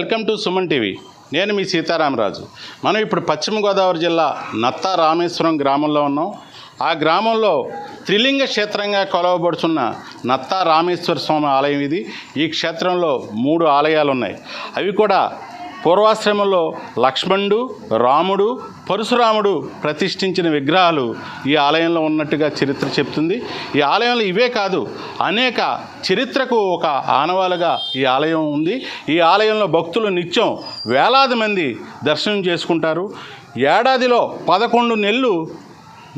Welcome to Suman TV. నేను మీ సీతారామరాజు. మనం ఇప్పుడు పశ్చిమ గోదావరి జిల్లా నత్తా రామేశ్వరం గ్రామంలో ఉన్నాం. ఆ గ్రామంలో త్రిలింగ క్షేత్రంగా కొలవబడుతున్న నత్తా రామేశ్వర స్వామి ఆలయం ఇది. ఈ క్షేత్రంలో మూడు ఆలయాలు ఉన్నాయి అవి కూడా పూర్వాశ్రమంలో లక్ష్మణుడు రాముడు పరశురాముడు ప్రతిష్ఠించిన విగ్రహాలు ఈ ఆలయంలో ఉన్నట్టుగా చరిత్ర చెప్తుంది. ఈ ఆలయంలో ఇవే కాదు అనేక చరిత్రకు ఒక ఆనవాలుగా ఈ ఆలయం ఉంది. ఈ ఆలయంలో భక్తులు నిత్యం వేలాది మంది దర్శనం చేసుకుంటారు. ఏడాదిలో పదకొండు నెలలు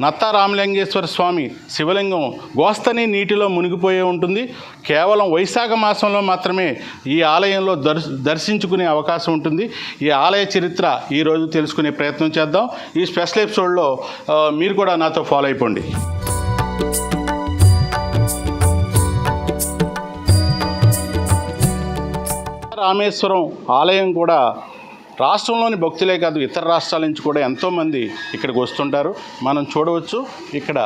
నత్త రామలింగేశ్వర స్వామి శివలింగం గోస్తని నీటిలో మునిగిపోయే ఉంటుంది. కేవలం వైశాఖ మాసంలో మాత్రమే ఈ ఆలయంలో దర్శించుకునే అవకాశం ఉంటుంది. ఈ ఆలయ చరిత్ర ఈరోజు తెలుసుకునే ప్రయత్నం చేద్దాం. ఈ స్పెషల్ ఎపిసోడ్లో మీరు కూడా నాతో ఫాలో అయిపోండి. రామేశ్వరం ఆలయం కూడా రాష్ట్రంలోని భక్తులే కాదు ఇతర రాష్ట్రాల నుంచి కూడా ఎంతోమంది ఇక్కడికి వస్తుంటారు. మనం చూడవచ్చు ఇక్కడ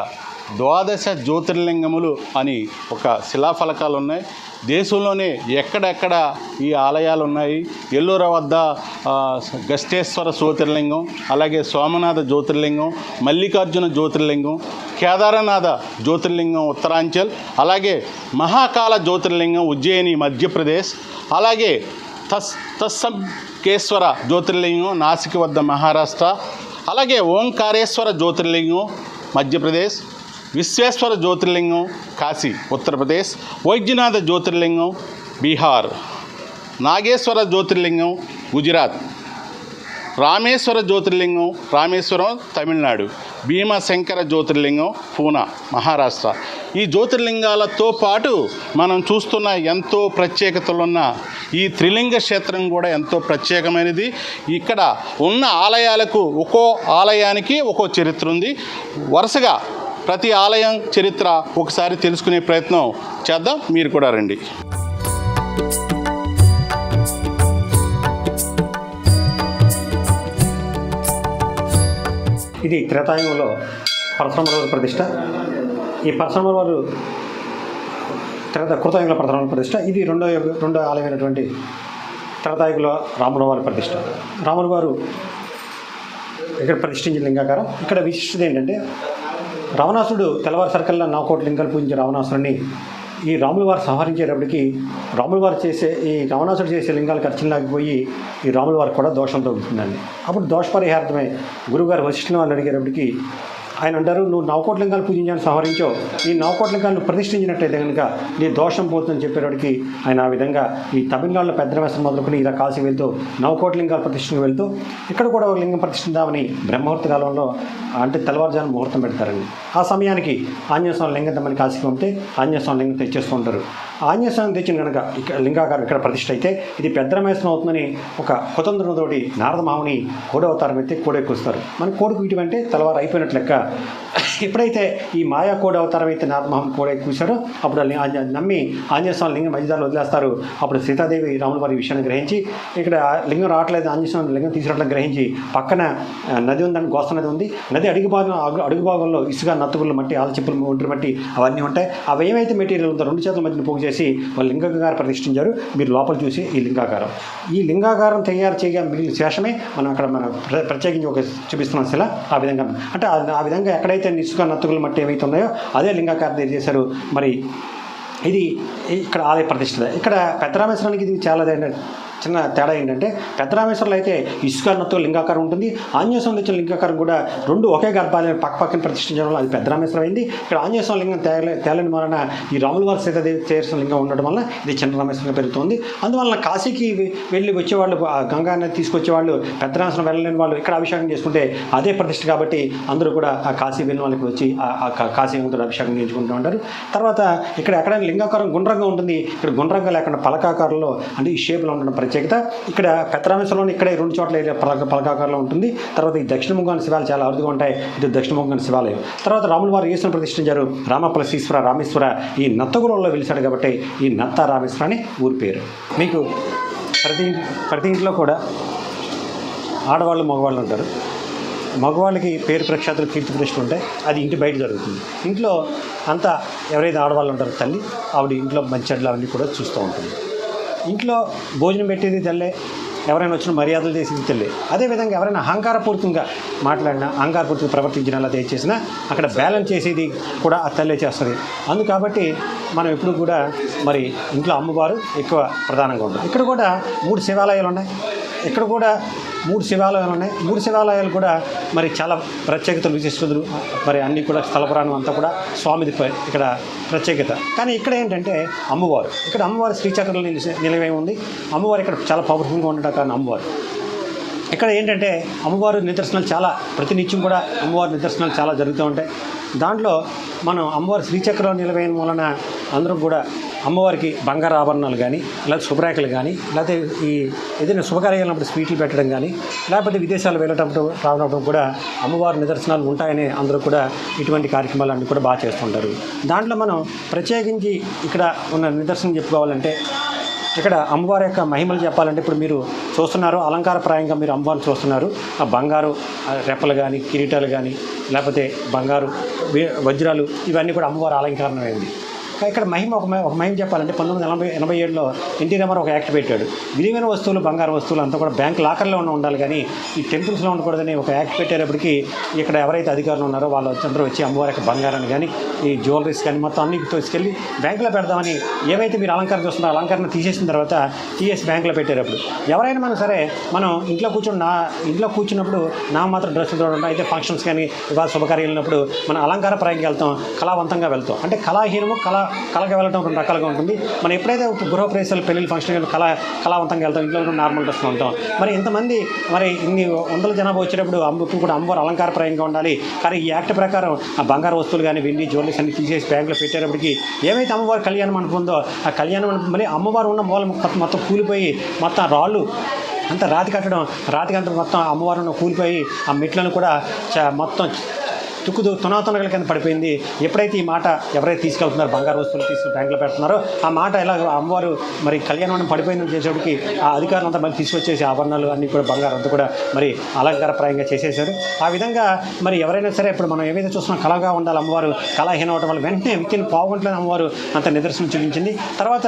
ద్వాదశ జ్యోతిర్లింగములు అని ఒక శిలాఫలకాలు ఉన్నాయి. దేశంలోనే ఎక్కడెక్కడ ఈ ఆలయాలు ఉన్నాయి. ఎల్లూర వద్ద గష్టేశ్వర గస్తేశ్వర జ్యోతిర్లింగం అలాగే సోమనాథ జ్యోతిర్లింగం మల్లికార్జున జ్యోతిర్లింగం కేదారనాథ జ్యోతిర్లింగం ఉత్తరాంచల్ అలాగే మహాకాల జ్యోతిర్లింగం ఉజ్జయిని మధ్యప్రదేశ్ అలాగే తస్ తస్సంకేశ్వర జ్యోతిర్లింగం నాసిక్ వద్ద మహారాష్ట్ర అలాగే ఓంకారేశ్వర జ్యోతిర్లింగం మధ్యప్రదేశ్ విశ్వేశ్వర జ్యోతిర్లింగం కాశీ ఉత్తరప్రదేశ్ వైద్యనాథ జ్యోతిర్లింగం బీహార్ నాగేశ్వర జ్యోతిర్లింగం గుజరాత్. రామేశ్వర జ్యోతిర్లింగం రామేశ్వరం తమిళనాడు. భీమశంకర జ్యోతిర్లింగం పూనా మహారాష్ట్ర. ఈ జ్యోతిర్లింగాలతో పాటు మనం చూస్తున్న ఎంతో ప్రత్యేకతలున్న ఈ త్రిలింగ క్షేత్రం కూడా ఎంతో ప్రత్యేకమైనది. ఇక్కడ ఉన్న ఆలయాలకు ఒక్కో ఆలయానికి ఒక్కో చరిత్ర ఉంది. వరుసగా ప్రతి ఆలయం చరిత్ర ఒకసారి తెలుసుకునే ప్రయత్నం చేద్దాం. మీరు కూడా రండి. ఇది త్రేతాయుగంలో పరశురాముల వారి ప్రతిష్ట. ఈ పరశురాముల వారు త్రేత కృతయుగంలో పరశురాముల ప్రతిష్ట. ఇది రెండో రెండో ఆలయమైనటువంటి త్రేతాయుగంలో రాముల వారి ప్రతిష్ట. రాముల వారు ఇక్కడ ప్రతిష్ఠించిన లింగాకారం. ఇక్కడ విశిష్టత ఏంటంటే రావణాసుడు తెల్లవారు సర్కల్లో నాకోటి లింగాలు పూజించే రావణాసురుని ఈ రాముల వారు సంహరించేటప్పటికి రాముల వారు చేసే ఈ రావణాసుడు చేసే లింగాలు ఖర్చులు పోయి ఈ రాముల వారికి కూడా దోషం తగ్గుతుందండి అప్పుడు దోష పరిహార్థమే గురువుగారు వశిష్ఠుల వారిని అడిగేటప్పటికి ఆయన అంటారు నువ్వు నవకోట్ల లింగాలు పూజించాలని సంహరించావు ఈ నవకోట్ల లింగాలను ప్రతిష్ఠించినట్టయితే కనుక నీ దోషం పోతుందని చెప్పేటప్పటికి ఆయన ఆ విధంగా ఈ తమిళనాడులో పెద్ద వేసం మొదలుకొని ఇలా కాశీ వెళ్తూ నవకోట్ల లింగాల ప్రతిష్ఠకు వెళ్తూ ఇక్కడ కూడా ఒక లింగం ప్రతిష్ఠిద్దామని బ్రహ్మహూర్త కాలంలో అంటే తెల్లవారుజాను ముహూర్తం పెడతారండి. ఆ సమయానికి ఆంజనేయస్వామి లింగం తెమ్మని కాల్సి పంపితే ఆంజనేయ స్వామి లింగం తెచ్చేస్తూ ఉంటారు తెచ్చిన కనుక ఇక్కడ లింగాకారం ఇక్కడ ప్రతిష్ఠ అయితే ఇది పెద్ద అవుతుందని ఒక కుతంత్రంతోటి నారద కోడవతారం అయితే కోడెక్కుస్తారు. మన కోడికి ఇటువంటి తెల్లవారు అయిపోయినట్లు లెక్క ఎప్పుడైతే ఈ మాయా కోడి అవతారం అయితే నారదమహం కోడ కూర్చారో అప్పుడు నమ్మి ఆంజనేయస్వామి లింగం మధ్యదారులు వదిలేస్తారు. అప్పుడు సీతాదేవి రాముల వారి విషయాన్ని గ్రహించి ఇక్కడ లింగం రావట్లేదు ఆంజనేయస్వామి లింగం తీసుకురావట్లేదు గ్రహించి పక్కన నది ఉందని గోస్త నది ఉంది. నది అడుగు భాగం అడుగు- భాగంలో ఇసుక నత్తుగులు మట్టి ఆలచిప్పులు ఒంటి మట్టి అవన్నీ ఉంటాయి. అవి ఏమైతే మెటీరియల్ ఉందో రెండు చేతుల మధ్యన పోగు చేసి వాళ్ళు లింగాకారం ప్రతిష్ఠించారు. మీరు లోపల చూసి ఈ లింగాకారం. ఈ లింగాకారం తయారు చేయగా మిగిలిన శేషమే మనం అక్కడ మనం ప్రత్యేకించి ఒక చూపిస్తున్నాం శిల. ఆ విధంగా అంటే ఆ- విధంగా విధంగా ఎక్కడైతే నిసుక నత్తుగులు మట్టి ఏవైతే ఉన్నాయో అదే లింగాకారం చేశారు మరి ఇది ఇక్కడ ఆలయ ప్రతిష్ఠ ఇక్కడ పెద్దరామేశ్వరానికి ఇది చాలా చిన్న తేడా ఏంటంటే పెద్ద రామేశ్వరంలో అయితే ఇసుక లింగాకారం ఉంటుంది. ఆంజనేయ స్వామి తెచ్చిన లింగాకారం కూడా రెండు ఒకే గర్భాలయం పక్క పక్కన ప్రతిష్ఠించడం వల్ల అది పెద్దరామేశ్వరం అయింది. ఇక్కడ ఆంజనేయ స్వామి లింగం తేలే తేలని వలన ఈ రాముల వారి సీతాదేవి చేసిన లింగం ఉండడం వల్ల ఇది చిన్న రామేశ్వరంగా పెరుగుతుంది. అందువలన కాశీకి వెళ్ళి వచ్చేవాళ్ళు ఆ గంగా నది తీసుకొచ్చేవాళ్ళు పెద్దరామేశ్వరం వెళ్ళలేని వాళ్ళు ఇక్కడ అభిషేకం చేసుకుంటే అదే ప్రతిష్ఠ కాబట్టి అందరూ కూడా ఆ కాశీ వెళ్ళిన వాళ్ళకి వచ్చి ఆ- కాశీ గంగుతో అభిషేకం చేయించుకుంటూ ఉంటారు. తర్వాత ఇక్కడ ఎక్కడైనా లింగాకారం గుండ్రంగా ఉంటుంది. ఇక్కడ గుండ్రంగా లేకుండా పలకాకారంలో అంటే ఈ షేప్లో ఉండడం ప్రత్యేకత. ఇక్కడ పెత్తరామేశ్వరంలో ఇక్కడే రెండు చోట్ల ఏరియా పలక పలకాకారంలో ఉంటుంది. తర్వాత ఈ దక్షిణ ముఖాన్ని శివాలు చాలా అరుదుగా ఉంటాయి. ఇది దక్షిణ ముఖాన్ని శివాలయం. తర్వాత రాములు వారు ఈశ్వరం ప్రతిష్ఠించారు. రామప్లసీశ్వర రామేశ్వర ఈ నత్తగురంలో వెలిశాడు కాబట్టి ఈ నత్త రామేశ్వర అని ఊరి పేరు. మీకు ప్రతి ప్రతి ఇంట్లో కూడా ఆడవాళ్ళు మగవాళ్ళు ఉంటారు. మగవాళ్ళకి పేరు ప్రఖ్యాతులు కీర్తి ప్రతిష్టలు ఉంటాయి అది ఇంటి బయట జరుగుతుంది. ఇంట్లో అంతా ఎవరైతే ఆడవాళ్ళు ఉంటారో తల్లి ఆవిడ ఇంట్లో మంచి చెడ్లు అవన్నీ కూడా చూస్తూ ఉంటుంది. ఇంట్లో భోజనం పెట్టేది తల్లే ఎవరైనా వచ్చిన మర్యాదలు చేసేది తల్లే. అదేవిధంగా ఎవరైనా అహంకారపూరితంగా మాట్లాడినా అహంకారపూరితంగా ప్రవర్తించిన అలా చేసినా అక్కడ బ్యాలెన్స్ చేసేది కూడా ఆ తల్లే చేస్తుంది. అందు కాబట్టి మనం ఎప్పుడు కూడా మరి ఇంట్లో అమ్మవారు ఎక్కువ ప్రధానంగా ఉంటుంది ఇక్కడ కూడా మూడు శివాలయాలు ఉన్నాయి. ఇక్కడ కూడా మూడు శివాలయాలు ఉన్నాయి. మూడు శివాలయాలు కూడా మరి చాలా ప్రత్యేకతలు విశిష్టతలు. మరి అన్నీ కూడా స్థలపురాణం అంతా కూడా స్వామిది ఇక్కడ ప్రత్యేకత. కానీ ఇక్కడ ఏంటంటే అమ్మవారు. ఇక్కడ అమ్మవారు శ్రీచక్రంలో నిలిచి ఉంది. అమ్మవారు ఇక్కడ చాలా పవర్ఫుల్గా ఉండటం కారణం అమ్మవారు. ఇక్కడ ఏంటంటే అమ్మవారు నిదర్శనాలు చాలా ప్రతినిత్యం కూడా అమ్మవారి నిదర్శనాలు చాలా జరుగుతూ ఉంటాయి. దాంట్లో మనం అమ్మవారి శ్రీచక్రం నిలవైన వలన అందరం కూడా అమ్మవారికి బంగారు ఆభరణాలు కానీ లేదా శుభ్రేఖలు కానీ లేకపోతే ఈ ఏదైనా శుభకార్యాలన్నప్పుడు స్వీట్లు పెట్టడం కానీ లేకపోతే విదేశాలు వెళ్ళేటప్పుడు రావడం కూడా అమ్మవారి నిదర్శనాలు ఉంటాయని అందరూ కూడా ఇటువంటి కార్యక్రమాలు అన్నీ కూడా బాగా చేస్తుంటారు. దాంట్లో మనం ప్రత్యేకించి ఇక్కడ ఉన్న నిదర్శనం చెప్పుకోవాలంటే ఇక్కడ అమ్మవారి యొక్క మహిమలు చెప్పాలంటే ఇప్పుడు మీరు చూస్తున్నారు అలంకారప్రాయంగా మీరు అమ్మవారిని చూస్తున్నారు. ఆ బంగారు రెప్పలు కానీ కిరీటాలు కానీ లేకపోతే బంగారు వజ్రాలు ఇవన్నీ కూడా అమ్మవారి అలంకారమైంది ఇక్కడ మహిమ ఒక ఒక మహిమ చెప్పాలంటే పంతొమ్మిది వందల ఎనభై ఎనభై ఏడులో ఎన్టీ రామారావు ఒక యాక్ట్ పెట్టాడు. విలువైన వస్తువులు బంగారు వస్తువులు అంతా కూడా బ్యాంక్ లాకర్లో ఉన్న ఉండాలి కానీ ఈ టెంపుల్స్లో ఉండకూడదని ఒక యాక్ట్ పెట్టేటప్పటికి ఇక్కడ ఎవరైతే అధికారులు ఉన్నారో వాళ్ళు అందరూ వచ్చి అమ్మవారి యొక్క బంగారాన్ని కానీ ఈ జ్యువెలరీస్ కానీ మొత్తం అన్ని తీసుకెళ్ళి బ్యాంకులో పెడదామని ఏవైతే మీరు అలంకరణ చూస్తున్నారో అలంకరణ తీసేసిన తర్వాత తీసేసి బ్యాంకులో పెట్టేటప్పుడు. ఎవరైనా మనం సరే మనం ఇంట్లో కూర్చుని నా ఇంట్లో కూర్చున్నప్పుడు నా మాత్రం డ్రెస్సులు చూడడం అయితే ఫంక్షన్స్ కానీ ఇవాళ శుభకార్యాలు వెళ్ళినప్పుడు మనం అలంకార ప్రాయంగా వెళ్తాం కళావంతంగా వెళ్తాం. అంటే కళాహీనము కళ కళగా వెళ్ళడం రెండు రకాలుగా ఉంటుంది. మనం ఎప్పుడైతే గృహ ప్రవేశాలు పెళ్ళి ఫంక్షన్ కళ కళావంతంగా వెళ్తాం ఇంట్లో నార్మల్ డ్రెస్లో ఉంటాం. మరి ఇంతమంది మరి ఇన్ని వందల జనాభా వచ్చేటప్పుడు అమ్మ కూడా అమ్మవారు అలంకారప్రాయంగా ఉండాలి. కానీ ఈ యాక్ట్ ప్రకారం ఆ బంగారు వస్తువులు కానీ వెండి జ్యువెలరీస్ అన్ని తీసేసి బ్యాంకులో పెట్టేటప్పటికి ఏమైతే అమ్మవారు కళ్యాణ మండపం ఉందో ఆ కళ్యాణ మండపం మళ్ళీ అమ్మవారు ఉన్న మూలం మొత్తం- మొత్తం కూలిపోయి మొత్తం రాళ్ళు అంతా రాతి కట్టడం రాతి కట్టడం మొత్తం అమ్మవారు ఉన్న కూలిపోయి ఆ మెట్లను కూడా చ- మొత్తం తుక్కు తునాతునగల కింద పడిపోయింది. ఎప్పుడైతే ఈ మాట ఎవరైతే తీసుకెళ్తున్నారో బంగారు వస్తువులు తీసుకుని బ్యాంకులో పెడుతున్నారో ఆ మాట ఎలా అమ్మవారు మరి కళ్యాణం పడిపోయిందని చేసేటికి ఆ అధికారులు అంతా మళ్ళీ తీసుకొచ్చేసి ఆభరణాలు అన్నీ కూడా బంగారం అంతా కూడా మరి అలంకారప్రాయంగా చేసేసారు ఆ విధంగా మరి ఎవరైనా సరే ఇప్పుడు మనం ఏవైతే చూస్తున్నాం కళగా ఉండాలి అమ్మవారు కళాహీనం అవడం వల్ల వెంటనే విత్ ఇన్ అమ్మవారు అంత నిదర్శనం చూపించింది. తర్వాత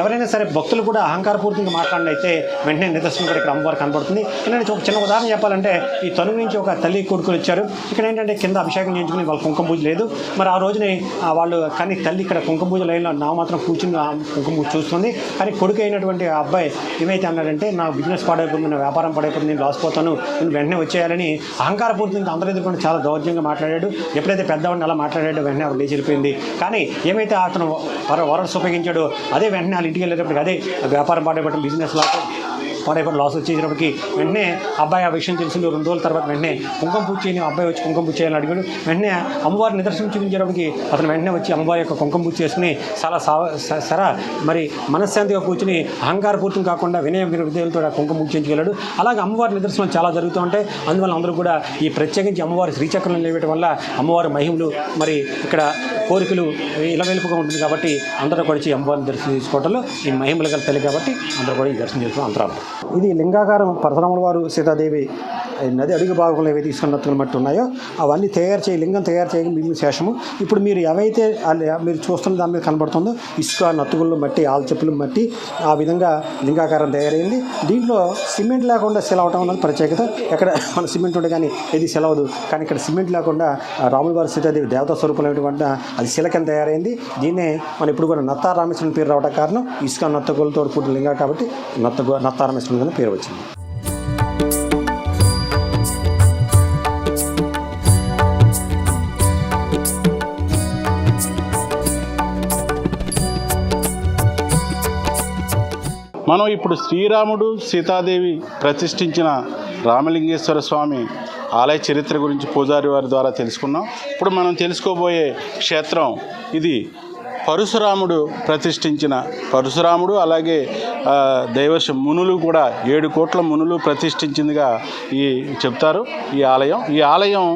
ఎవరైనా సరే భక్తులు కూడా అహంకారపూర్తిగా మాట్లాడినైతే వెంటనే నిదర్శనం కూడా ఇక్కడ అమ్మవారు కనబడుతుంది. ఇలాంటి ఒక చిన్న ఉదాహరణ చెప్పాలంటే ఈ తనువు నుంచి ఒక తల్లి కొడుకులు వచ్చారు. ఇక్కడ ఏంటంటే కింద అభిషేకం చేయించుకుని వాళ్ళు కుంకుమ పూజ లేదు. మరి ఆ రోజునే వాళ్ళు కానీ తల్లి ఇక్కడ కుంకుమ పూజ లైన్లో నా మాత్రం కూర్చుని కుంకుమ పూజ చూస్తుంది. కానీ కొడుకు అయినటువంటి ఆ అబ్బాయి ఏమైతే అన్నాడంటే నా బిజినెస్ పాడైపోతుంది నా వ్యాపారం పాడైపోతుంది నేను లాస్ పోతాను నేను వెంటనే వచ్చేయాలని అహంకారపూర్తిగా అందరూ ఎదుర్కొని చాలా దౌర్జంగా మాట్లాడాడు. ఎప్పుడైతే పెద్దవాడిని అలా మాట్లాడాడో వెంటనే ఆవిడ లేచి వెళ్ళిపోయింది. కానీ ఏమైతే అతను వర వరడ్స్ ఉపయోగించాడో అదే వెంటనే వాళ్ళ ఇంటికి వెళ్ళేటప్పటికి అదే వ్యాపారం పాడైపోవడం బిజినెస్ లాస్ పాడైపోవడం లాస్ వచ్చేటప్పటికి వెంటనే అబ్బాయి ఆ విషయం తెలిసింది రెండు రోజుల తర్వాత వెంటనే కుంకుమ పూజ చేయని అబ్బాయి వచ్చి కుంకుమ పూజ చేయాలని అడిగాడు. వెంటనే అమ్మవారి నిదర్శనం చూపించేటప్పటికి అతను వెంటనే వచ్చి అమ్మవారి యొక్క కుంకుమ పూజ చేసుకుని చాలా సావ స- సర మరి మనశ్శాంతిగా కూర్చుని అహంకారపూర్తం కాకుండా వినయ విద్యలతో కుంకుమ పూజ చేయించగలడు అలాగే అమ్మవారి నిదర్శనం చాలా జరుగుతూ ఉంటాయి అందువల్ల అందరూ కూడా ఈ ప్రత్యేకించి అమ్మవారి శ్రీచక్రం లేవటం వల్ల అమ్మవారి మహిమలు మరి ఇక్కడ కోరికలు ఇలవెలుపుగా ఉంటుంది కాబట్టి అందరూ కూడా వచ్చి అమ్మవారిని దర్శనం చేసుకోవడంలో ఈ మహిమలు గల తల్లి కాబట్టి అందరూ కూడా ఈ దర్శనం చేసుకుని అంతరాలు ఇది లింగాకారం పరశురాముల వారు సీతాదేవి నది అడుగు భాగంలో ఏవైతే తీసుకున్నట్టుగా మట్టి ఉన్నాయో అవన్నీ తయారు చేయి లింగం తయారు చేయడం మిగిలిన శేషము. ఇప్పుడు మీరు ఏవైతే మీరు చూస్తున్న దాని మీద కనబడుతుందో ఇసుక నత్తుగుళ్ళు మట్టి ఆల్చెప్పులు మట్టి ఆ విధంగా లింగాకారం తయారైంది. దీంట్లో సిమెంట్ లేకుండా సెల అవటం అన్నది ప్రత్యేకత. ఎక్కడ మన సిమెంట్ ఉంటే కానీ ఇది సెలవదు కానీ ఇక్కడ సిమెంట్ లేకుండా రాముల వారి సీతాదేవి దేవతా స్వరూపమైనటువంటి అది శిలకం తయారైంది. దీన్నే మనం ఇప్పుడు కూడా నత్తారామేశ్వరం పేరు రావడం కారణం. ఇసుక నత్తగోలతో కూడిన లింగా కాబట్టి నత్త నత్తారామేశ్వరం అనే పేరు వచ్చింది. మనం ఇప్పుడు శ్రీరాముడు సీతాదేవి ప్రతిష్ఠించిన రామలింగేశ్వర స్వామి ఆలయ చరిత్ర గురించి పూజారి వారి ద్వారా తెలుసుకున్నాం. ఇప్పుడు మనం తెలుసుకోబోయే క్షేత్రం ఇది పరశురాముడు ప్రతిష్ఠించిన పరశురాముడు అలాగే దైవశ మునులు కూడా ఏడు కోట్ల మునులు ప్రతిష్ఠించిందిగా ఈ చెప్తారు ఈ ఆలయం. ఈ ఆలయం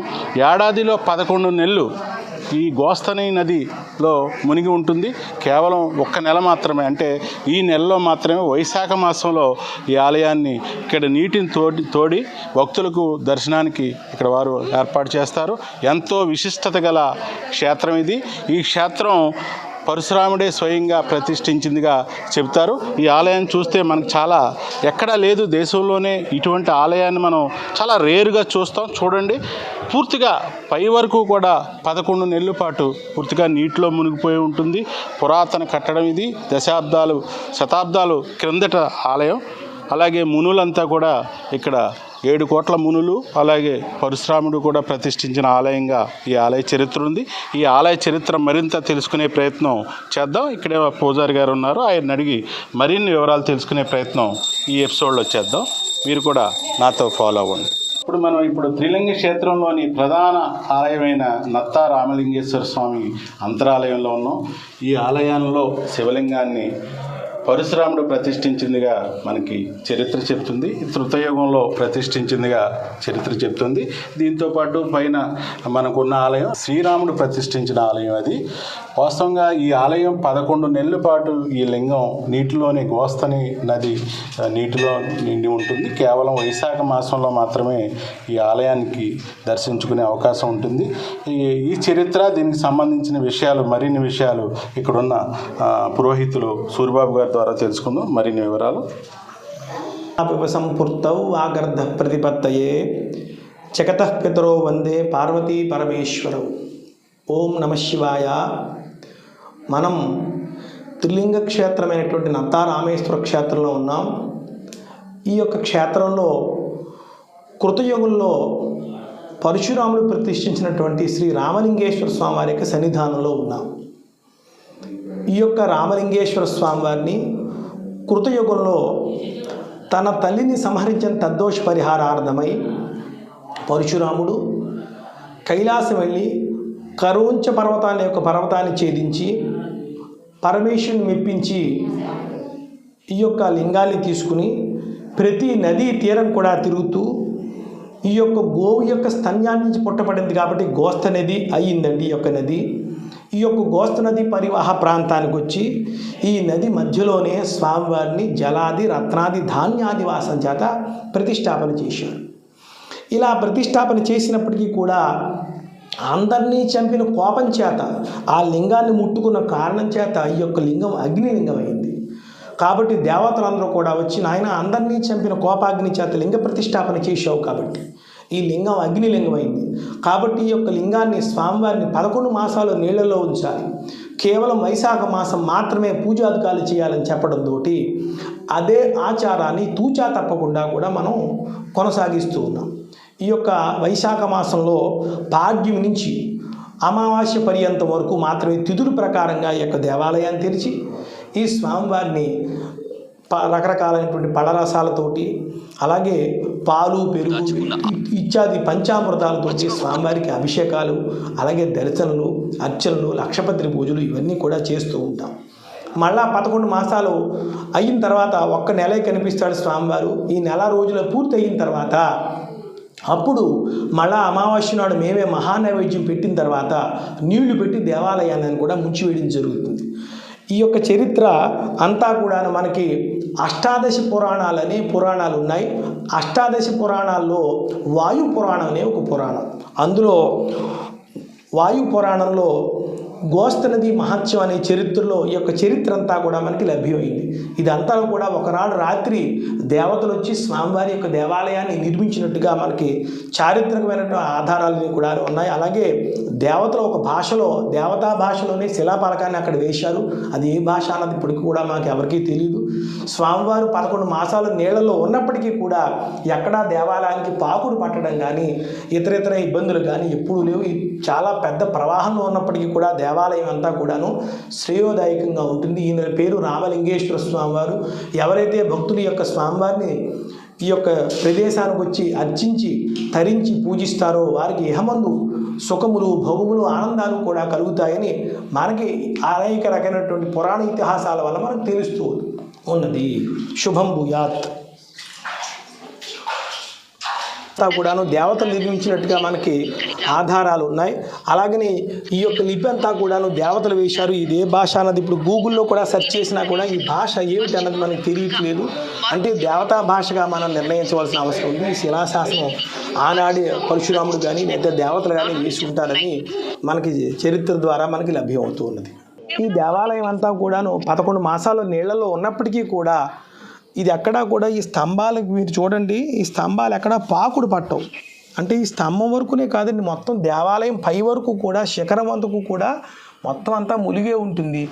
ఏడాదిలో పదకొండు నెలలు ఈ గోస్తని నదిలో మునిగి ఉంటుంది. కేవలం ఒక్క నెల మాత్రమే. అంటే ఈ నెలలో మాత్రమే వైశాఖ మాసంలో ఈ ఆలయాన్ని ఇక్కడ నీటిని తోడి తోడి భక్తులకు దర్శనానికి ఇక్కడ వారు ఏర్పాటు చేస్తారు. ఎంతో విశిష్టత గల క్షేత్రం ఇది. ఈ క్షేత్రం పరశురాముడే స్వయంగా ప్రతిష్ఠించిందిగా చెప్తారు ఈ ఆలయాన్ని చూస్తే మనకు చాలా ఎక్కడా లేదు దేశంలోనే ఇటువంటి ఆలయాన్ని మనం చాలా రేరుగా చూస్తాం. చూడండి పూర్తిగా పై వరకు కూడా పదకొండు నెలల పాటు పూర్తిగా నీటిలో మునిగిపోయి ఉంటుంది. పురాతన కట్టడం ఇది దశాబ్దాలు శతాబ్దాలు క్రిందట ఆలయం. అలాగే మునులంతా కూడా ఇక్కడ ఏడు కోట్ల మునులు అలాగే పరశురాముడు కూడా ప్రతిష్ఠించిన ఆలయంగా ఈ ఆలయ చరిత్ర ఉంది. ఈ ఆలయ చరిత్ర మరింత తెలుసుకునే ప్రయత్నం చేద్దాం. ఇక్కడే పూజారి గారు ఉన్నారు. ఆయన అడిగి మరిన్ని వివరాలు తెలుసుకునే ప్రయత్నం ఈ ఎపిసోడ్లో చేద్దాం. మీరు కూడా నాతో ఫాలో అవ్వండి. ఇప్పుడు మనం ఇప్పుడు త్రిలింగ క్షేత్రంలోని ప్రధాన ఆలయమైన నత్తా రామలింగేశ్వర స్వామి అంతరాలయంలో ఉన్నాం. ఈ ఆలయంలో శివలింగాన్ని పరశురాముడు ప్రతిష్ఠించిందిగా మనకి చరిత్ర చెప్తుంది. తృతయుగంలో ప్రతిష్ఠించిందిగా చరిత్ర చెప్తుంది. దీంతో పాటు పైన మనకున్న ఆలయం శ్రీరాముడు ప్రతిష్ఠించిన ఆలయం అది. వాస్తవంగా ఈ ఆలయం పదకొండు నెలల పాటు ఈ లింగం నీటిలోని గోస్తని నది నీటిలో నిండి ఉంటుంది. కేవలం వైశాఖ మాసంలో మాత్రమే ఈ ఆలయానికి దర్శించుకునే అవకాశం ఉంటుంది. ఈ ఈ చరిత్ర దీనికి సంబంధించిన విషయాలు మరిన్ని విషయాలు ఇక్కడున్న పురోహితులు సూర్యబాబు గారు ద్వారా తెలుసుకుందాం. మరిన్ని వివరాలు. సంపూర్తౌ ఆగర్ధ ప్రతిపత్తయే జగతః పితరో వందే పార్వతీ పరమేశ్వరౌ. ఓం నమ శివాయ. మనం త్రిలింగ క్షేత్రమైనటువంటి నత్తారామేశ్వర క్షేత్రంలో ఉన్నాం. ఈ యొక్క క్షేత్రంలో కృతయుగుల్లో పరశురాముడు ప్రతిష్ఠించినటువంటి శ్రీ రామలింగేశ్వర స్వామి వారి యొక్క సన్నిధానంలో ఉన్నాం. ఈ యొక్క రామలింగేశ్వర స్వామి వారిని కృతయుగంలో తన తల్లిని సంహరించిన తద్దోష పరిహారార్థమై పరశురాముడు కైలాసం వెళ్ళి కరోంచ పర్వతాన్ని యొక్క పర్వతాన్ని ఛేదించి పరమేశ్వరుని మెప్పించి ఈ యొక్క లింగాన్ని తీసుకుని ప్రతి నదీ తీరం కూడా తిరుగుతూ ఈ యొక్క గోవు యొక్క స్తన్యాన్ని నుంచి పుట్టబడింది కాబట్టి గోస్త నది అయ్యిందండి ఈ యొక్క నది. ఈ యొక్క గోస్త నది పరివాహ ప్రాంతానికి వచ్చి ఈ నది మధ్యలోనే స్వామివారిని జలాది రత్నాది ధాన్యాదివాసం చేత ప్రతిష్టాపన చేశారు. ఇలా ప్రతిష్టాపన చేసినప్పటికీ కూడా అందరినీ చంపిన కోపం చేత ఆ లింగాన్ని ముట్టుకున్న కారణం చేత ఈ యొక్క లింగం అగ్నిలింగం అయింది కాబట్టి దేవతలందరూ కూడా వచ్చి నాయన అందరినీ చంపిన కోపాగ్ని చేత లింగ ప్రతిష్టాపన చేశావు కాబట్టి ఈ లింగం అగ్నిలింగమైంది అయింది. కాబట్టి ఈ యొక్క లింగాన్ని స్వామివారిని పదకొండు మాసాలు నీళ్ళలో ఉంచాలి. కేవలం వైశాఖ మాసం మాత్రమే పూజాధికారులు చేయాలని చెప్పడంతో అదే ఆచారాన్ని తూచా తప్పకుండా కూడా మనం కొనసాగిస్తూ ఉన్నాం. ఈ యొక్క వైశాఖ మాసంలో భాగ్యం నుంచి అమావాస్య పర్యంతం వరకు మాత్రమే తిథుల ప్రకారంగా ఈ యొక్క దేవాలయాన్ని తెరిచి ఈ స్వామివారిని రకరకాలైనటువంటి పళ్ళరసాలతోటి అలాగే పాలు పెరుగు ఇత్యాది పంచామృతాలతోటి స్వామివారికి అభిషేకాలు అలాగే దర్శనలు అర్చనలు లక్షపత్రి పూజలు ఇవన్నీ కూడా చేస్తూ ఉంటాం. మళ్ళా పదకొండు మాసాలు అయిన తర్వాత ఒక్క నెలే కనిపిస్తాడు స్వామివారు. ఈ నెల రోజులు పూర్తి అయిన తర్వాత అప్పుడు మళ్ళా అమావాస్య నాడు మేమే మహానైవేద్యం పెట్టిన తర్వాత నీళ్ళు పెట్టి దేవాలయాన్ని కూడా ముంచివేయడం జరుగుతుంది. ఈ యొక్క చరిత్ర అంతా కూడా మనకి అష్టాదశ పురాణాలని పురాణాలు ఉన్నాయి. అష్టాదశ పురాణాల్లో వాయు పురాణం అనే ఒక పురాణం. అందులో వాయు పురాణంలో గోస్త నది మహత్యం అనే చరిత్రలో ఈ యొక్క చరిత్ర అంతా కూడా మనకి లభ్యమైంది. ఇదంతా కూడా ఒకనాడు రాత్రి దేవతలు వచ్చి స్వామివారి యొక్క దేవాలయాన్ని నిర్మించినట్టుగా మనకి చారిత్రకమైనటువంటి ఆధారాలు కూడా ఉన్నాయి. అలాగే దేవతలు ఒక భాషలో దేవతా భాషలోనే శిలాపలకాన్ని అక్కడ వేశారు. అది ఏ భాష అన్నది ఇప్పటికి కూడా మాకు ఎవరికీ తెలియదు స్వామివారు పదకొండు మాసాలు నీళ్ళలో ఉన్నప్పటికీ కూడా ఎక్కడా దేవాలయానికి పాకుడు పట్టడం కానీ ఇతర ఇతర ఇబ్బందులు కానీ ఎప్పుడూ లేవు. చాలా పెద్ద ప్రవాహంలో ఉన్నప్పటికీ కూడా దేవాలయం అంతా కూడాను శ్రేయోదాయకంగా ఉంటుంది. ఈయన పేరు రామలింగేశ్వర స్వామివారు. ఎవరైతే భక్తుల యొక్క స్వామివారిని ఈ యొక్క ప్రదేశానికి వచ్చి అర్చించి తరించి పూజిస్తారో వారికి ఇహమందు సుఖములు భోగములు ఆనందాలు కూడా కలుగుతాయని మనకి అనేక రకమైనటువంటి పురాణ ఇతిహాసాల వల్ల మనకు తెలుస్తూ ఉన్నది. శుభం భూయాత్. అంతా కూడాను దేవతలు నిర్మించినట్టుగా మనకి ఆధారాలు ఉన్నాయి. అలాగనే ఈ యొక్క లిపి అంతా కూడాను దేవతలు వేశారు. ఇది ఏ భాష అన్నది ఇప్పుడు గూగుల్లో కూడా సెర్చ్ చేసినా కూడా ఈ భాష ఏమిటి అన్నది మనకి తెలియట్లేదు. అంటే దేవతా భాషగా మనం నిర్ణయించవలసిన అవసరం ఉంది. ఈ శిలాశాసనం ఆనాడి పరశురాముడు కానీ లేదా దేవతలు కానీ వేసి ఉంటారని మనకి చరిత్ర ద్వారా మనకి లభ్యం అవుతూ ఉన్నది. ఈ దేవాలయం అంతా కూడాను పదకొండు మాసాలు నీళ్ళలో ఉన్నప్పటికీ కూడా ఇది ఎక్కడా కూడా ఈ స్తంభాలకు మీరు చూడండి ఈ స్తంభాలు ఎక్కడా పాకుడు పట్టవు. అంటే ఈ స్తంభం వరకునే కాదండి మొత్తం దేవాలయం పై వరకు కూడా శిఖరం అందుకు కూడా మొత్తం అంతా ములిగే ఉంటుంది.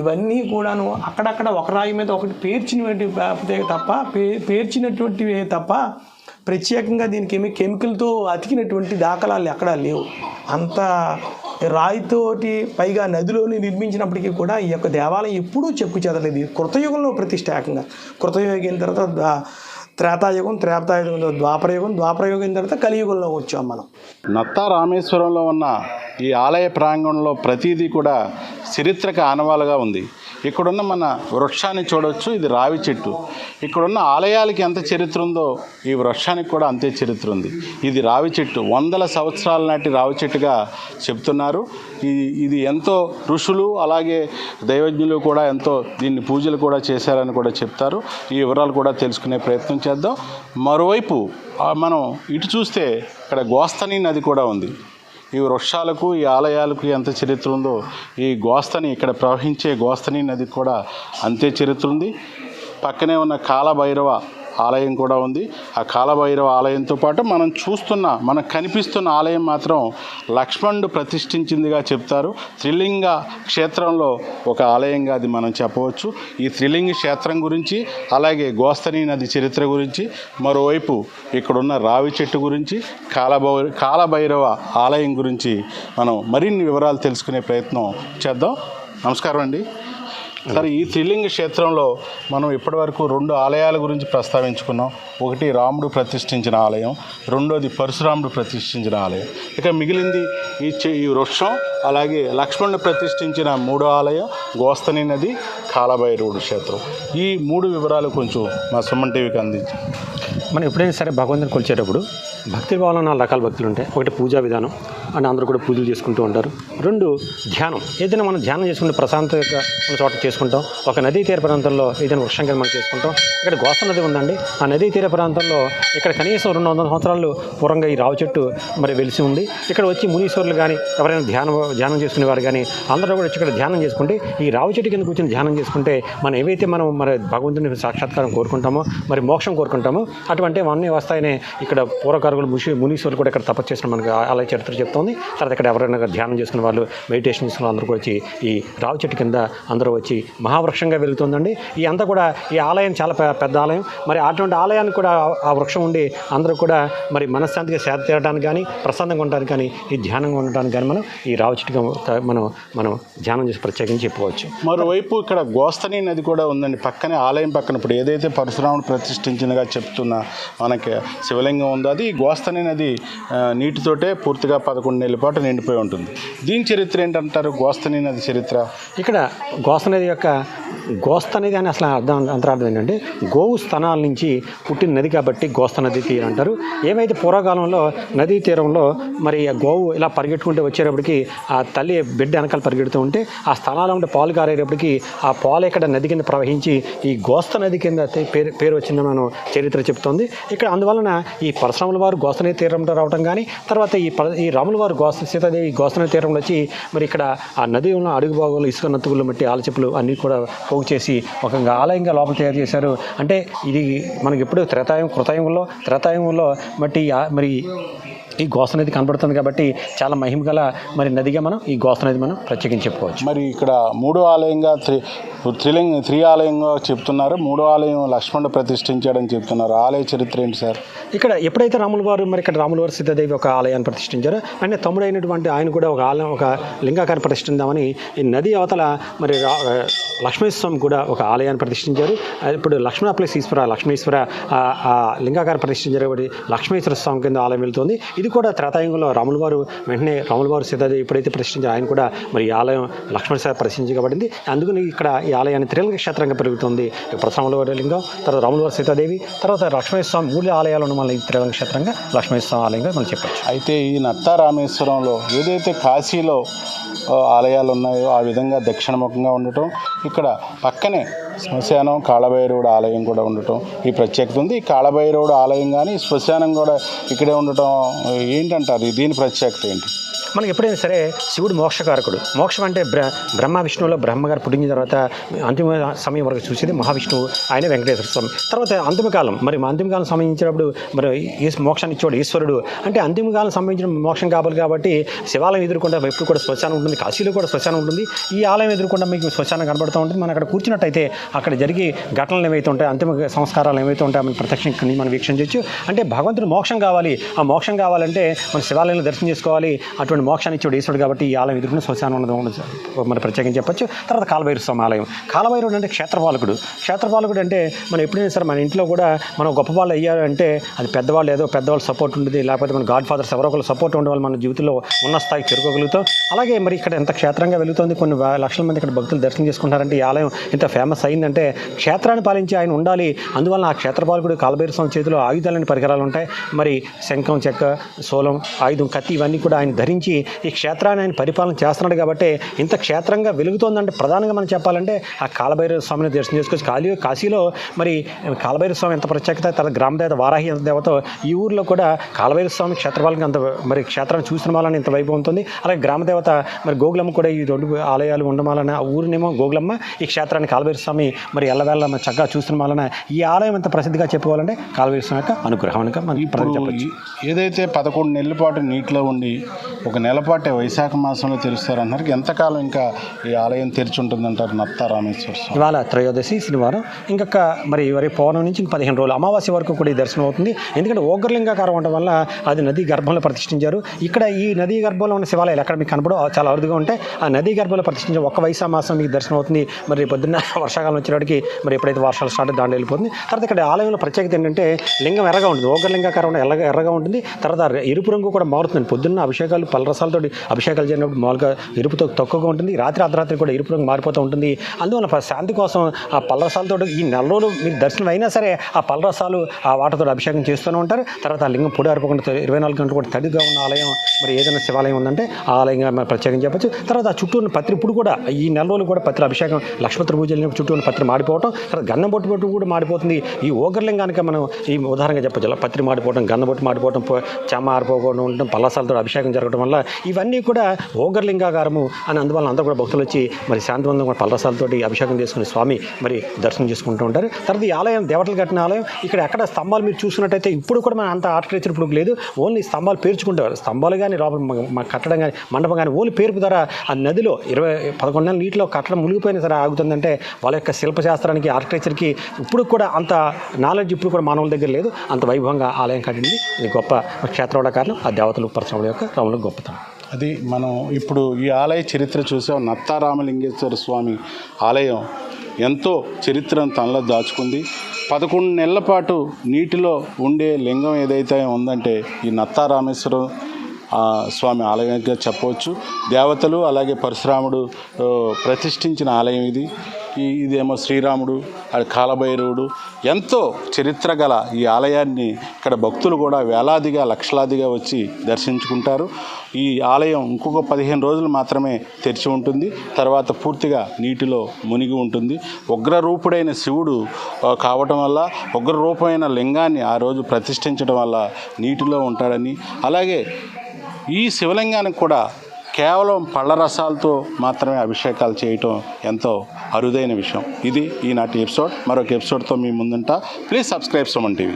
ఇవన్నీ కూడాను అక్కడక్కడ ఒక రాయి మీద ఒకటి పేర్చినటువంటి తప్ప పే పేర్చినటువంటివే తప్ప ప్రత్యేకంగా దీనికి ఏమి కెమికల్తో అతికినటువంటి దాఖలాలు ఎక్కడా లేవు. అంత రాయితోటి పైగా నదిలోని నిర్మించినప్పటికీ కూడా ఈ యొక్క దేవాలయం ఎప్పుడూ చెక్కు చెదలేదు కృతయుగంలో ప్రతిష్టాకంగా కృతయుగం తర్వాత త్రేతాయుగం త్రేతాయుగంలో ద్వాపరయుగం ద్వాపరయుగం తర్వాత కలియుగంలో వచ్చాం మనం. నత్తా రామేశ్వరంలో ఉన్న ఈ ఆలయ ప్రాంగణంలో ప్రతిదీ కూడా చరిత్రక ఆనవాలుగా ఉంది. ఇక్కడున్న మన వృక్షాన్ని చూడవచ్చు ఇది రావి చెట్టు. ఇక్కడున్న ఆలయాలకి ఎంత చరిత్ర ఉందో ఈ వృక్షానికి కూడా అంతే చరిత్ర ఉంది. ఇది రావి చెట్టు. వందల సంవత్సరాల నాటి రావి చెట్టుగా చెప్తున్నారు. ఇది ఇది ఎంతో ఋషులు అలాగే దైవజ్ఞులు కూడా ఎంతో దీన్ని పూజలు కూడా చేశారని కూడా చెప్తారు. ఈ వివరాలు కూడా తెలుసుకునే ప్రయత్నం చేద్దాం. మరోవైపు మనం ఇటు చూస్తే ఇక్కడ గోస్తని నది కూడా ఉంది. ఈ వృక్షాలకు ఈ ఆలయాలకు ఎంత చరిత్ర ఉందో ఈ గోస్తని ఇక్కడ ప్రవహించే గోస్తని నది కూడా అంతే చరిత్ర ఉంది పక్కనే ఉన్న కాలభైరవ ఆలయం కూడా ఉంది. ఆ కాలభైరవ ఆలయంతో పాటు మనం చూస్తున్న మనకు కనిపిస్తున్న ఆలయం మాత్రం లక్ష్మణుడు ప్రతిష్ఠించిందిగా చెప్తారు. త్రిలింగ క్షేత్రంలో ఒక ఆలయంగా అది మనం చెప్పవచ్చు. ఈ త్రిలింగ క్షేత్రం గురించి అలాగే గోస్తని నది చరిత్ర గురించి మరోవైపు ఇక్కడున్న రావి చెట్టు గురించి కాలభై కాలభైరవ ఆలయం గురించి మనం మరిన్ని వివరాలు తెలుసుకునే ప్రయత్నం చేద్దాం. నమస్కారం అండి. సరే ఈ త్రిలింగ క్షేత్రంలో మనం ఇప్పటివరకు రెండు ఆలయాల గురించి ప్రస్తావించుకున్నాం. ఒకటి రాముడు ప్రతిష్ఠించిన ఆలయం రెండోది పరశురాముడు ప్రతిష్ఠించిన ఆలయం. ఇక మిగిలింది ఈ ఈ వృక్షం అలాగే లక్ష్మణుడు ప్రతిష్ఠించిన మూడో ఆలయం గోస్తని నది కాలభైరవుడు క్షేత్రం. ఈ మూడు వివరాలు కొంచెం మా సుమన్ టీవీకి అందించి. మనం ఎప్పుడైనా సరే భగవంతుని కొలిచేటప్పుడు భక్తి భావంలో నాలుగు రకాల భక్తులు ఉంటాయి. ఒకటి పూజా విధానం అని అందరూ కూడా పూజలు చేసుకుంటూ ఉంటారు. రెండు ధ్యానం. ఏదైనా మనం ధ్యానం చేసుకుంటే ప్రశాంతంగా ఉన్న చోట చేసుకుంటాం. ఒక నదీ తీర ప్రాంతంలో ఏదైనా వృక్షం కింద మనం చేసుకుంటాం. ఇక్కడ గోస్త నది ఉందండి. ఆ నదీ తీర ప్రాంతంలో ఇక్కడ కనీసం రెండు వందల సంవత్సరాలు పూర్వంగా ఈ రావు చెట్టు మరి వెలిసి ఉంది. ఇక్కడ వచ్చి మునీశ్వరులు కానీ ఎవరైనా ధ్యానం ధ్యానం చేసుకునేవారు కానీ అందరూ కూడా వచ్చి ఇక్కడ ధ్యానం చేసుకుంటే ఈ రావు చెట్టు కింద కూర్చొని ధ్యానం చేసుకుంటే మనం ఏవైతే మనం మరి భగవంతుని సాక్షాత్కారం కోరుకుంటామో మరి మోక్షం కోరుకుంటామో అటువంటి అన్నీ వస్తాయని ఇక్కడ పూర్వకారులు ముషి మునీశ్వరులు కూడా ఇక్కడ తపస్సు చేసిన మనకి ఆలయ చరిత్ర చెప్తోంది. తర్వాత ఇక్కడ ఎవరైనా ధ్యానం చేసుకునే వాళ్ళు మెడిటేషన్ చేసుకున్న అందరూ కూడా వచ్చి ఈ రావు చెట్టు కింద అందరూ వచ్చి మహావృక్షంగా వెళుతుందండి ఈ అంతా కూడా ఈ ఆలయం చాలా పెద్ద ఆలయం. మరి అటువంటి ఆలయానికి కూడా ఆ- వృక్షం ఉండి అందరూ కూడా మరి మనశ్శాంతిగా సేద తీరడానికి కానీ ప్రశాంతంగా ఉండడానికి కానీ ఈ ధ్యానంగా ఉండడానికి కానీ మనం ఈ రావు చెట్టుగా మనం మనం ధ్యానం చేసి ప్రత్యేకించి చెప్పుకోవచ్చు. మరోవైపు ఇక్కడ గోస్తని నది కూడా ఉందండి. పక్కనే ఆలయం పక్కన ఇప్పుడు ఏదైతే పరశురాముడు ప్రతిష్ఠించినగా చెప్తున్న మనకి శివలింగం ఉందో అది గోస్తని నది నీటితోటే పూర్తిగా పదకొండు నెలల పాటు నిండిపోయి ఉంటుంది. దీని చరిత్ర ఏంటంటారు గోస్తని నది చరిత్ర? ఇక్కడ గోస్త నది యొక్క గోస్తనది అని అసలు అర్థం అంతరార్థం ఏంటంటే గోవు స్థనాల నుంచి పుట్టిన నది కాబట్టి గోస్తనది తీరం అంటారు. ఏమైతే పూర్వకాలంలో నదీ తీరంలో మరి ఆ గోవు ఇలా పరిగెట్టుకుంటే వచ్చేటప్పటికి ఆ తల్లి బిడ్డ వెనకాల పరిగెడుతూ ఉంటే ఆ స్థలాల్లో ఉంటే పాలు కారేటప్పటికి ఆ పాలు ఇక్కడ నది కింద ప్రవహించి ఈ గోస్త నది కింద పేరు పేరు వచ్చిందని మనం చరిత్ర చెప్తోంది. ఇక్కడ అందువలన ఈ పరశురాముల వారు గోస్తనది తీరంలో రావడం కానీ తర్వాత ఈ పర ఈ రాముల వారు గోస్త సీతాదేవి గోస్తనది తీరంలో వచ్చి మరి ఇక్కడ ఆ నది ఉన్న అడుగు భాగంలో ఇసుక నత్తుగులు మట్టి ఆలచెప్పులు అన్నీ కూడా పోగు చేసి ఒక ఆలయంగా లోపల తయారు చేశారు. అంటే ఇది మనకి ఎప్పుడు త్రేతాయం కృతాయంలో త్రేతాయంలో మట్టి మరి ఈ గోస్త నది కనబడుతుంది కాబట్టి చాలా మహిమ గల మరి నదిగా మనం ఈ గోస్త నది మనం ప్రత్యేకించి చెప్పుకోవచ్చు. మరి ఇక్కడ మూడో ఆలయంగా త్రి త్రిలింగ త్రి ఆలయంగా చెప్తున్నారు. మూడో ఆలయం లక్ష్మణుడు ప్రతిష్ఠించాడని చెప్తున్నారు. ఆలయ చరిత్ర ఏంటి సార్? ఇక్కడ ఎప్పుడైతే రాముల వారు మరి ఇక్కడ రాముల వారు సీతాదేవి ఒక ఆలయాన్ని ప్రతిష్ఠించారో అంటే తమ్ముడైనటువంటి ఆయన కూడా ఒక ఆలయం ఒక లింగాకారం ప్రతిష్ఠిందామని ఈ నది అవతల మరి రా- లక్ష్మీశ్వర స్వామి కూడా ఒక ఆలయాన్ని ప్రతిష్ఠించారు. ఇప్పుడు లక్ష్మణ ప్లస్ ఈశ్వర లక్ష్మీశ్వర లింగాకారం ప్రతిష్ఠించారు కాబట్టి లక్ష్మీశ్వర స్వామి కింద ఆలయం వెళ్తుంది. ఇది కూడా త్రేతాయుగంలో రాముల వారు వెంటనే రాముల వారు సీతాదేవి ఎప్పుడైతే ప్రతిష్ఠించారో ఆయన కూడా మరి ఈ ఆలయం లక్ష్మణ సార్ ప్రశ్నించబడింది అందుకని ఇక్కడ ఈ ఆలయాన్ని త్రిలింగ క్షేత్రంగా పెరుగుతుంది. ప్రసమల వారి లింగం తర్వాత రాముల వారు సీతాదేవి తర్వాత లక్ష్మణస్వామి మూడు ఆలయాలను మళ్ళీ మన ఈ త్రిలింగ క్షేత్రంగా లక్ష్మీ స్వామి ఆలయంగా మనం చెప్పచ్చు. అయితే ఈ నత్తారామేశ్వరంలో ఏదైతే కాశీలో ఆలయాలు ఉన్నాయో ఆ విధంగా దక్షిణముఖంగా ఉండటం ఇక్కడ పక్కనే శ్మశానం కాళభైరవుడు ఆలయం కూడా ఉండటం ఈ ప్రత్యేకత ఉంది. ఈ కాళభైరవుడు ఆలయం కానీ శ్మశానం కూడా ఇక్కడే ఉండటం ఏంటంటారు? దీని ప్రత్యేకత ఏంటి? మనకి ఎప్పుడైనా సరే శివుడు మోక్షకారకుడు. మోక్షం అంటే బ్ర బ్రహ్మ విష్ణువులో బ్రహ్మగారు పుట్టిన తర్వాత అంతిమ సమయం వరకు చూసేది మహావిష్ణువు ఆయన వెంకటేశ్వర స్వామి. తర్వాత అంతిమకాలం. మరి మా అంతిమకాలం సంబంధించినప్పుడు మరి ఈ మోక్షాన్ని ఇచ్చాడు ఈశ్వరుడు. అంటే అంతిమకాలం సంబంధించిన మోక్షం కావాలి కాబట్టి శివాలయం ఎదుర్కొంటే ఎప్పుడు కూడా శ్మశానం ఉంటుంది కాశీలో కూడా శ్మశానం ఉంటుంది. ఈ ఆలయం ఎదుర్కొంటే మీకు శ్మశానం కనబడుతూ ఉంటుంది. మనం అక్కడ కూర్చున్నట్టయితే అక్కడ జరిగి ఘటనలు ఏవైతే ఉంటాయి అంతిమ సంస్కారాలు ఏవైతే ఉంటాయో మనం ప్రత్యక్షంగా మనం వీక్షించవచ్చు అంటే భగవంతుడు మోక్షం కావాలి. ఆ మోక్షం కావాలంటే మన శివాలయంలో దర్శనం చేసుకోవాలి. అటువంటి మోక్షాన్ని ఇచ్చాడు ఈశ్వరుడు కాబట్టి ఈ ఆలయం ఎదుర్కొన్న శ్మశానం ఉండదు మనం ప్రత్యేకంగా చెప్పొచ్చు. తర్వాత కాలభైరు స్వామి ఆలయం. కాలభైరుడు అంటే క్షేత్రపాలకుడు. క్షేత్రపాలకుడు అంటే మనం ఎప్పుడైనా సరే మన ఇంట్లో కూడా మనం గొప్ప వాళ్ళు అయ్యారంటే అది పెద్దవాళ్ళు ఏదో పెద్దవాళ్ళు సపోర్ట్ ఉంటుంది లేకపోతే మన గాడ్ ఫాదర్స్ ఎవరో ఒకరు సపోర్ట్ ఉండే వాళ్ళు మన జీవితంలో ఉన్న స్థాయికి చేరుకోగలుగుతాం. అలాగే మరి ఇక్కడ ఎంత క్షేత్రంగా వెళుతుంది కొన్ని లక్షల మంది ఇక్కడ భక్తులు దర్శనం చేసుకుంటారంటే ఈ ఆలయం ఇంత ఫేమస్ అయిందంటే క్షేత్రాన్ని పాలించి ఆయన ఉండాలి. అందువల్ల ఆ క్షేత్రపాలకుడు కాలభైరు స్వామి చేతిలో ఆయుధాలని పరికరాలు ఉంటాయి. మరి శంఖం చెక్క సోలం ఆయుధం కత్తి ఇవన్నీ కూడా ఆయన ధరించి ఈ క్షేత్రాన్ని ఆయన పరిపాలన చేస్తున్నాడు కాబట్టి ఇంత క్షేత్రంగా వెలుగుతోందంటే ప్రధానంగా మనం చెప్పాలంటే ఆ కాలభైరవ స్వామిని దర్శనం చేసుకోవచ్చు కాళీ కాశీలో మరి కాలభైరవ స్వామి ఎంత ప్రత్యేకత తర్వాత గ్రామదేవత వారాహి ఎంత దేవత ఈ ఊర్లో కూడా కాలభైరవ స్వామి క్షేత్రపాలకి అంత మరి క్షేత్రాన్ని చూసిన వాళ్ళని ఇంత వైభవం ఉంటుంది. అలాగే గ్రామదేవత మరి గోగులమ్మ కూడా ఈ రెండు ఆలయాలు ఉండమాలని ఆ ఊరినేమో గోగులమ్మ ఈ క్షేత్రాన్ని కాలభైరవ స్వామి మరి ఎల్లవేళ మరి చక్కగా చూస్తున్న వలన ఈ ఆలయం ఎంత ప్రసిద్ధిగా చెప్పుకోవాలంటే కాలభైరవ స్వామి యొక్క అనుగ్రహం కనుక మనం ఏదైతే పదకొండు నెలల పాటు నీటిలో ఉండి ఒక నెల పాటే వైశాఖ మాసంలో తెరుస్తారన్నారు ఎంతకాలం ఇంకా ఈ ఆలయం తెరిచి ఉంటుందంటారు నత్త రామేశ్వర స్వామి? ఇవాళ త్రయోదశి శనివారం. ఇంకొక మరి వరి పౌర్ణమి నుంచి ఇంక పదిహేను రోజులు అమావాస్య వరకు కూడా ఈ దర్శనం అవుతుంది. ఎందుకంటే ఓగ్రలింగాకారం ఉండడం వల్ల అది నదీ గర్భంలో ప్రతిష్ఠించారు. ఇక్కడ ఈ నదీ గర్భంలో ఉన్న శివాలయాలు ఎక్కడ మీకు కనపడో చాలా అరుదుగా ఉంటాయి. ఆ నదీ గర్భంలో ప్రతిష్ఠించే ఒక్క వైశా మాసం మీకు దర్శనం అవుతుంది. మరి పొద్దున్న వర్షాకాలం వచ్చేటికి మరి ఎప్పుడైతే వర్షాలు స్టార్ట్ దాంట్లో వెళ్ళిపోతుంది తర్వాత ఇక్కడ ఆలయంలో ప్రత్యేకత ఏంటంటే లింగం ఎర్రగా ఉంటుంది ఓగ్రలింగాకారం ఉండే ఎర్రగా ఎర్రగా ఉంటుంది తర్వాత ఎరుపు రంగు కూడా మారుతుంది పొద్దున్న అభిషేకాలు పలరసాలతో అభిషేకాలు జరిగినప్పుడు మామూలుగా ఎరుపుతో తక్కువగా ఉంటుంది రాత్రి అర్ధరాత్రి కూడా ఎరుపు రంగు మారిపోతూ ఉంటుంది. అందువల్ల శాంతి కోసం ఆ పలరసాలతో ఈ నెల రోజులు మీకు దర్శనం అయినా సరే ఆ పలరసాలు ఆ వాటర్తో అభిషేకం చేస్తూనే ఉంటారు. తర్వాత ఆ లింగం పొడి అరపకుండా ఇరవై నాలుగు గంటలు కూడా తడిగా ఉన్న ఆలయం మరి ఏదైనా శివాలయం ఉందంటే ఆ ఆలయంగా ప్రత్యేకం చెప్పచ్చు. తర్వాత ఆ చుట్టూ ఉన్న పత్రి ఇప్పుడు కూడా ఈ నెల రోజులు కూడా పత్రి అభిషేకం లక్ష్మత్ర పూజ చుట్టూ ఉన్న పత్రి మాడిపోవటం తర్వాత గన్నం బొట్టు బొట్టు కూడా మాడిపోతుంది. ఈ ఓగర్లింగానికి మనం ఈ ఉదాహరణగా చెప్పచ్చు పత్రి మాడిపోవడం గన్న బొట్టు మాడిపోవడం చెమ్మ ఆరిపోకుండా ఉండడం పల్లసాలతో అభిషేకం జరగడం వల్ల ఇవన్నీ కూడా ఓగర్లింగాగారము అని అందువల్ల అందరూ కూడా భక్తులు వచ్చి మరి శాంతివంతం కూడా పల్లసాలతోటి అభిషేకం చేసుకుని స్వామి మరి దర్శనం చేసుకుంటూ ఉంటారు. తర్వాత ఈ ఆలయం దేవతలు కట్టిన ఆలయం ఇక్కడ ఎక్కడ స్తంభాలు మీరు చూసినట్టయితే ఇప్పుడు కూడా మన అంత ఆర్కిటెక్చర్ ఇప్పుడు లేదు. ఓన్లీ స్తంభాలు పేర్చుకుంటారు. స్తంభాలు కానీ లోపల కట్టడం కానీ మండపం కానీ ఓన్లీ పేరుపు ద్వారా ఆ నదిలో ఇరవై పదకొండు నెలల నీటిలో కట్టడం మునిగిపోయినా సరే ఆగుతుందంటే వాళ్ళ యొక్క శిల్పశాస్త్రానికి ఆర్కిటెక్చర్కి ఇప్పుడు కూడా అంత నాలెడ్జ్ ఇప్పుడు కూడా మానవుల దగ్గర లేదు. అంత వైభవంగా ఆలయం కట్టింది. ఇది గొప్ప క్షేత్రంలో కారణం. ఆ దేవతలు పరిశ్రమల యొక్క రాముల గొప్పతనం. అది మనం ఇప్పుడు ఈ ఆలయ చరిత్ర చూసాం. నత్తారామలింగేశ్వర స్వామి ఆలయం ఎంతో చరిత్రను తనలో దాచుకుంది. పదకొండు నెలల పాటు నీటిలో ఉండే లింగం ఏదైతే ఉందంటే ఈ నత్తారామేశ్వరం స్వామి ఆలయంగా చెప్పవచ్చు. దేవతలు అలాగే పరశురాముడు ప్రతిష్ఠించిన ఆలయం ఇది. ఇదేమో శ్రీరాముడు అది కాలభైరవుడు. ఎంతో చరిత్ర గల ఈ ఆలయాన్ని ఇక్కడ భక్తులు కూడా వేలాదిగా లక్షలాదిగా వచ్చి దర్శించుకుంటారు. ఈ ఆలయం ఇంకొక పదిహేను రోజులు మాత్రమే తెరిచి ఉంటుంది. తర్వాత పూర్తిగా నీటిలో మునిగి ఉంటుంది. ఉగ్రరూపుడైన శివుడు కావటం వల్ల ఉగ్రరూపమైన లింగాన్ని ఆ రోజు ప్రతిష్ఠించడం వల్ల నీటిలో ఉంటాడని. అలాగే ఈ శివలింగానికి కూడా కేవలం పళ్ళ రసాలతో మాత్రమే అభిషేకాలు చేయటం ఎంతో అరుదైన విషయం. ఇది ఈనాటి ఎపిసోడ్. మరొక ఎపిసోడ్తో మీ ముందుంటా. Please subscribe Suman TV.